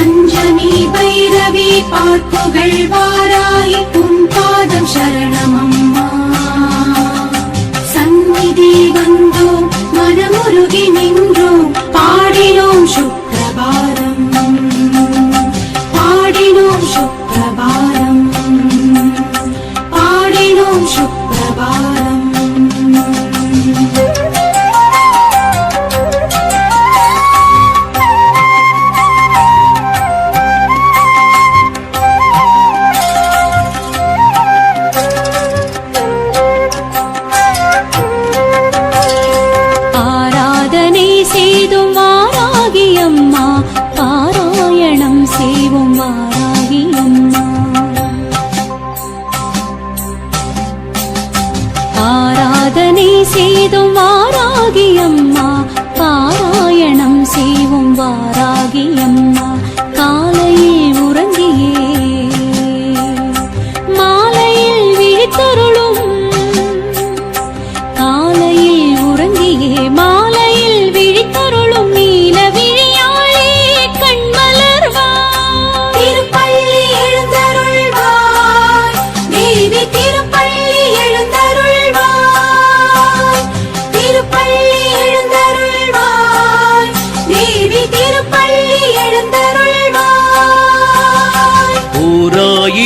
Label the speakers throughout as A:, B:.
A: பஞ்சமி பைரவி பார்ப்புகள் வாராய் உன் பாதம் சரணமம்மா. சந்நிதி வந்தோம் மனமுருகி
B: நின்று செய்தும் வாராகி அம்மா பாராயணம் செய்வோம் வாராகி அம்மா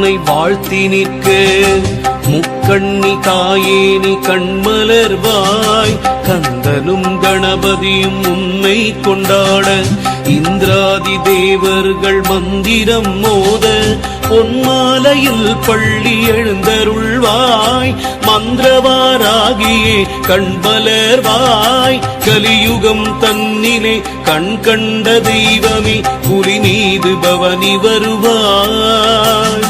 C: உன்னை வாழ்த்தி நிற்க. முக்கண்ணி தாயேனி கண்மலர்வாய் கந்தனும் கணபதியும் உன்னை கொண்டாட. இந்திராதி தேவர்கள் மந்திரம் மோத. பொன்மாலையில் பள்ளி எழுந்தருள்வாய். மந்திரவாராகியே கண்பலர்வாய் கலியுகம் தன்னிலே கண் கண்ட தெய்வமே புலி மீது பவனி வருவாய்.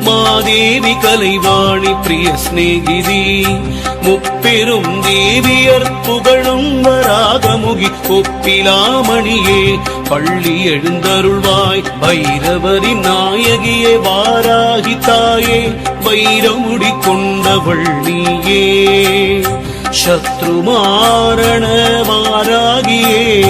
C: மாதேவி கலைவாணி பிரிய சிநேகிதி. முப்பெரும் தேவியர் புகழும் வராகமுகி ஒப்பிலாமணியே. பள்ளி எழுந்தருள்வாய் பைரவரின் நாயகியே வாராகி தாயே வைரமுடி கொண்டவள் நீயே. சத்ருமாரண வாராகியே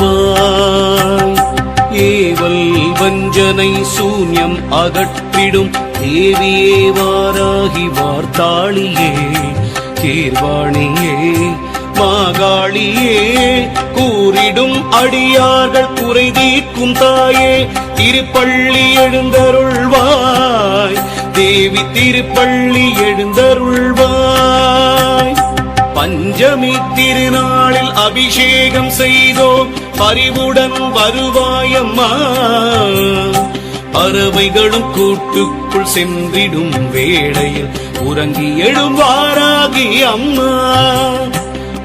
C: வஞ்சனை சூன்யம் அகற்றிடும். தேவியே வாராகி வார்த்தாளியே கீர்வாணியே மாகாளியே கூறிடும் அடியார்கள் குறை தீர்க்கும் தாயே. திருப்பள்ளி எழுந்தருள்வாய் தேவி திருப்பள்ளி எழுந்தருள்வாய். பஞ்சமி திருநாளில் அபிஷேகம் செய்தோம். பரிவுடன் வருவாயம்மா. பறவைகளும் கூட்டுக்குள் சென்றிடும் வேளையில் உறங்கி எழுவாராகி அம்மா.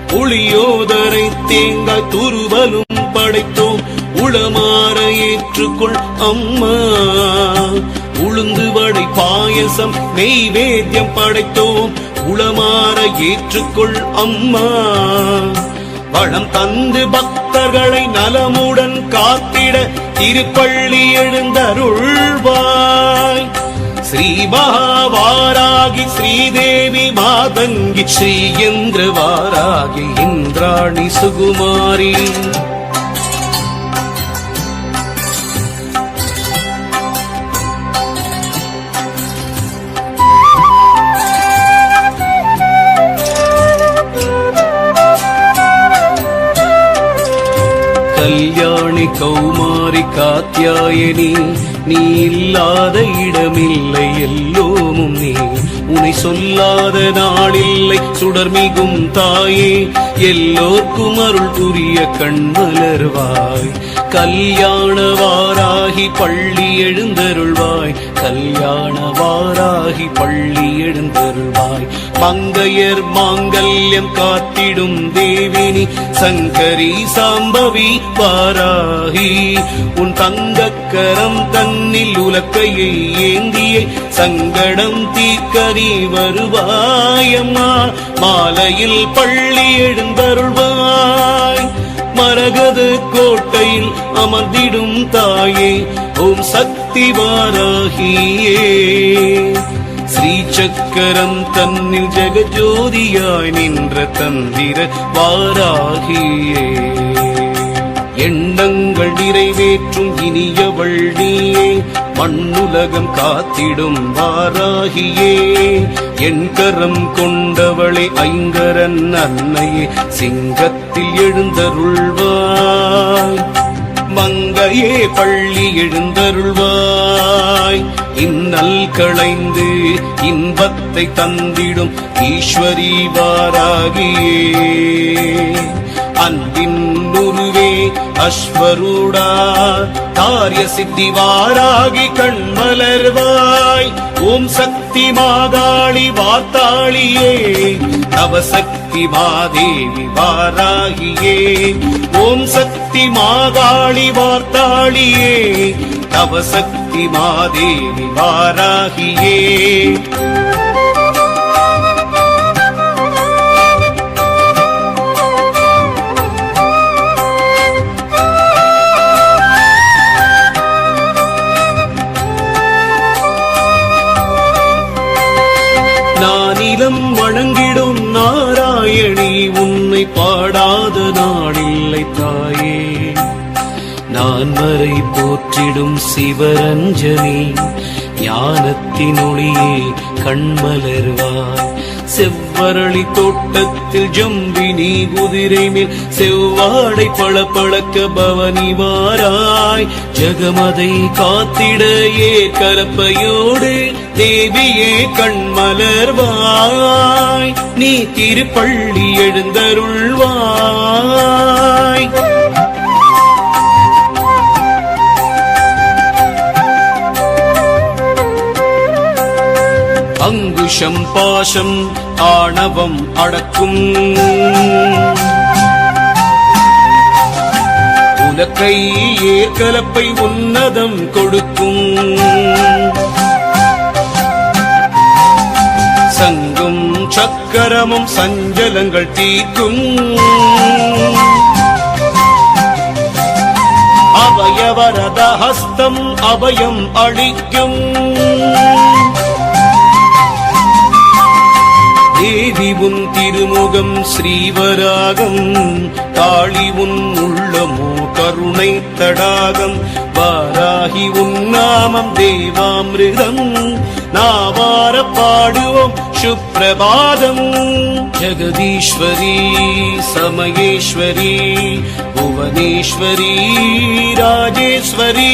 C: புளியோதரை தேங்காய் துருவலும் படைத்தோம். உளமாற ஏற்றுக்கொள் அம்மா. உளுந்து வடை பாயசம் நெய்வேத்தியம் படைத்தோம். உளமாற ஏற்றுக்கொள் அம்மா. வளம் தந்து பக்தர்களை நலமுடன் காத்திட திருப்பள்ளி எழுந்தருள்வாய். ஸ்ரீ மகாவாராகி ஸ்ரீதேவி மாதங்கி ஸ்ரீ ஸ்ரீயந்திர வாராகி இந்திராணி சுகுமாரி. கல்யாணி கௌமாரி காத்தியாயனி நீ இல்லாத இடமில்லை எல்லோமும் நீ. உனை சொல்லாத நாளில்லை சுடர்மிகும் தாயே எல்லோர்க்கும் அருள் புரிய கண் மலர்வாய் கல்யாண வாராகி பள்ளி எழுந்தருள்வாய். கல்யாண வாராகி பள்ளி எழுந்தருள்வாய். மங்கையர் மாங்கல்யம் காத்திடும் தேவினி சங்கரி சாம்பவி வாராகி. உன் தங்கக்கரம் தன்னில் உலக்கையை ஏந்திய சங்கடம் தீக்கரி வருவாயம்மா. மாலையில் பள்ளி எழுந்தருள்வாய். மரகத கோட்டையில் அமர்ந்திடும் தாயே ஓம் சக்தி வாராகியே. ஸ்ரீ சக்கரம் தன்னில் ஜெகஜோதியாய் நின்ற தந்திர வாராகியே. எண்ணங்கள் நிறைவேற்றும் இனியவள் நீயே மண்ணுலகம் காத்திடும் வாராகியே. என் கரம் கொண்டவளை ஐங்கரன் அன்னையே சிங்கத்தில் எழுந்தருள்வாய். மங்கையே பள்ளி எழுந்தருள்வாய். இன்னல் களைந்து இன்பத்தை தந்திடும் ஈஸ்வரி வாராகியே. அன்பின் உருவே அஸ்வரூடா காரிய சித்திவாராகி கண்மலர்வாய். ஓம் சக்தி மாதாளி வாத்தாளியே நவசக்தி மாதேவி வாராகியே. ஓம் சக்தி மாதாளி வார்த்தாளியே நவசக்தி மாதேவி வாராகியே. நானிலம் வணங்கிடும் நாராயணி உன்னை பாடாத நாடில்லை தாயே. நான் வரை போற்றிடும் சிவரஞ்சனி ஞானத்தின் ஒளியே கண்மலர்வாய். செவ்வரளி தோட்டத்தில் ஜம்பினி குதிரை மேல் செவ்வாடை பளபளக்க பவனி வாராய். ஜகமதை காத்திட கலப்பையோடு தேவியே கண்மலர்வாய். நீ திருப்பள்ளி எழுந்தருள்வாய். அங்குஷம் பாஷம் ஆணவம் அடக்கும். உலக்கை ஏற்கலப்பை உன்னதம் கொடுக்கும். சங்கும் சக்கரமும் சஞ்சலங்கள் தீர்க்கும். அவயவரத ஹஸ்தம் அபயம் அளிக்கும் தேவி உன் திருமுகம் ஸ்ரீவராகம். தாளி உன் உள்ளமோ கருணை தடாகம். வாராகி உன் நாமம் தேவாமிருதம். நாவார பாடுவோம் சுப்பிரபாதம். ஜெகதீஸ்வரி சமயேஸ்வரி புவனேஸ்வரி ராஜேஸ்வரி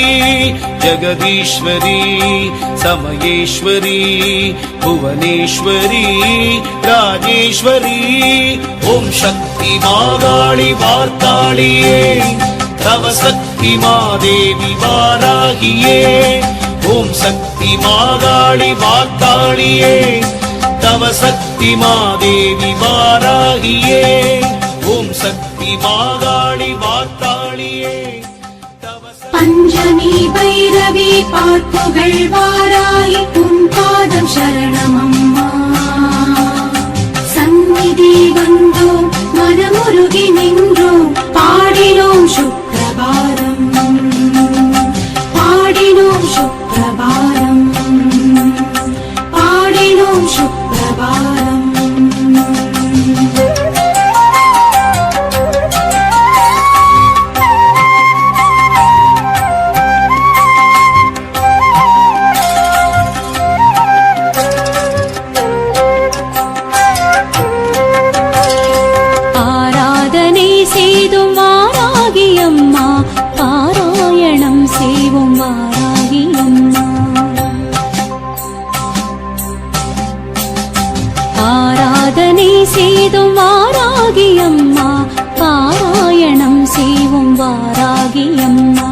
C: ஜெகதீஸ்வரி சமயேஸ்வரி புவனேஸ்வரி ராஜேஸ்வரி. ஓம் சக்தி மாகாளி வார்த்தாளியே தவ சக்தி மாதேவி வாராகியே. ஓம் சக்தி மாகாளி வாத்தாளியே தவ நவசக்தி மாதேவி வாராகியே ஓம் சக்தி மாகாளி வாத்தாளியே
A: பஞ்சமி பைரவி பார்ப்புகள் வாராய் உன் பாதம் சரணமம்மா. சந்நிதி வந்தோம் மனமுருகி
B: நின்று வாராகி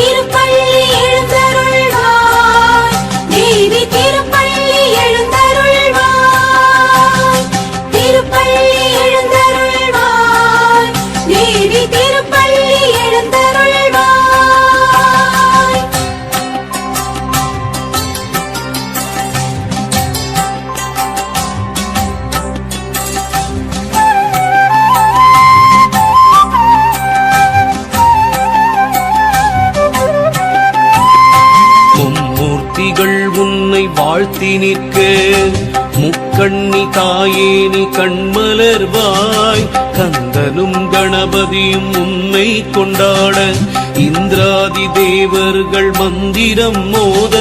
C: வாழ்த்தி நிற்க முக்கண்ணி தாயேனி கண்மலர்வாய் கந்தனும் கணபதியும் உன்னை கொண்டாட. இந்திராதி தேவர்கள் மந்திரம் மோத.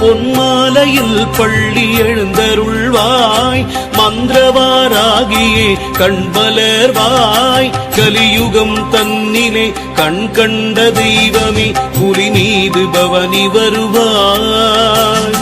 C: பொன்மாலையில் பள்ளி எழுந்தருள்வாய். மந்திரவாராகியே கண்பலர்வாய் கலியுகம் தன்னிலே கண் கண்ட தெய்வமே புலி மீது பவனி வருவாய்.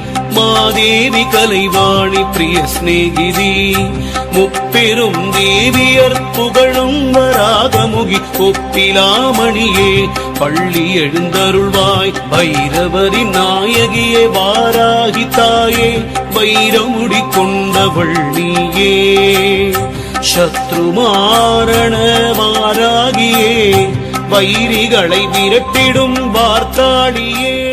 C: மாதேவி கலைவாணி பிரிய சிநேகிதி. முப்பெரும் தேவியர் புகழும் வராகமுகி ஒப்பிலாமணியே. பள்ளி எழுந்தருள்வாய் பைரவரின் நாயகியே வாராகி தாயே வைரமுடி கொண்டவள் நீயே. சத்ருமாரண வாராகியே வைரிகளை விரட்டிடும் வார்த்தாடியே.